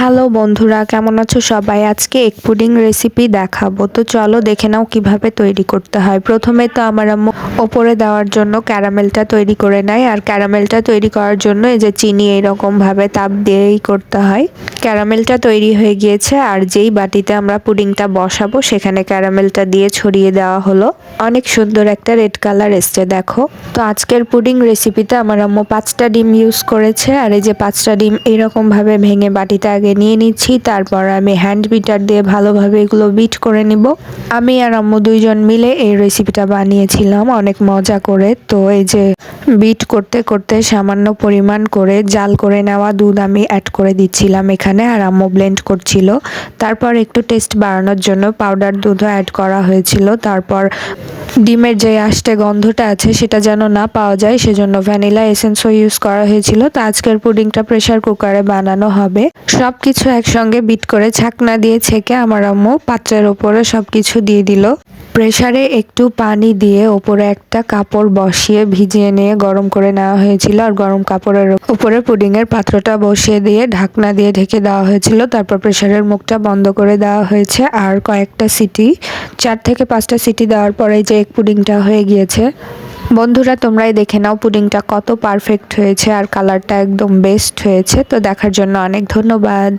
Hello বন্ধুরা, কেমন আছো সবাই? আজকে এক পুডিং রেসিপি দেখাবো। তো চলো দেখে নাও কীভাবে তৈরি করতে হয়। প্রথমে তো আমার আম্মু ওপরে দেওয়ার জন্য ক্যারামেলটা তৈরি করে নেয়। আর ক্যারামেলটা তৈরি করার জন্য এই যে চিনি এইরকমভাবে তাপ দিয়েই করতে হয়। ক্যারামেলটা তৈরি হয়ে গিয়েছে আর যেই বাটিতে আমরা পুডিংটা বসাবো সেখানে ক্যারামেলটা দিয়ে ছড়িয়ে দেওয়া হলো। অনেক সুন্দর একটা রেড কালার এসছে, দেখো। তো আজকের পুডিং রেসিপিতে আমার আম্মু পাঁচটা ডিম ইউজ করেছে আর এই যে পাঁচটা ডিম এরকম ভাবে ভেঙে বাটিতে আগে নিয়ে নিচ্ছি, তারপর আমি হ্যান্ড বিটার দিয়ে ভালোভাবে এগুলো বিট করে নিব। আমি আর আম্মু দুইজন মিলে এই রেসিপিটা বানিয়েছিলাম, অনেক মজা করে। তো এই যে বিট করতে করতে সামান্য পরিমাণ করে জাল করে নেওয়া দুধ আমি অ্যাড করে দিচ্ছিলাম এখানে আর আম্মু ব্লেন্ড করছিল। তারপর একটু টেস্ট বাড়ানোর জন্য পাউডার দুধও অ্যাড করা হয়েছিল। তারপর ডিমের যে আষ্টে গন্ধটা আছে সেটা যেন না পাওয়া যায়, সেজন্য ভ্যানিলা এসেন্সও ইউজ করা হয়েছিল। তো আজকের পুডিংটা প্রেশার কুকারে বানানো হবে। সব কিছু একসঙ্গে বিট করে ছাকনা দিয়ে ছেঁকে আমার আম্মু পাত্রের ওপরে সব কিছু দিয়ে দিল। প্রেসারে একটু পানি দিয়ে ওপরে একটা কাপড় বসিয়ে ভিজিয়ে নিয়ে গরম করে নেওয়া হয়েছিল আর গরম কাপড়ের উপরে পুডিংয়ের পাত্রটা বসিয়ে দিয়ে ঢাকনা দিয়ে ঢেকে দেওয়া হয়েছিল। তারপর প্রেসারের মুখটা বন্ধ করে দেওয়া হয়েছে আর কয়েকটা সিটি, চার থেকে পাঁচটা সিটি দেওয়ার পরে যে এক পুডিংটা হয়ে গিয়েছে। বন্ধুরা, তোমরাই দেখে নাও পুডিংটা কত পারফেক্ট হয়েছে আর কালারটা একদম বেস্ট হয়েছে। তো দেখার জন্য অনেক ধন্যবাদ।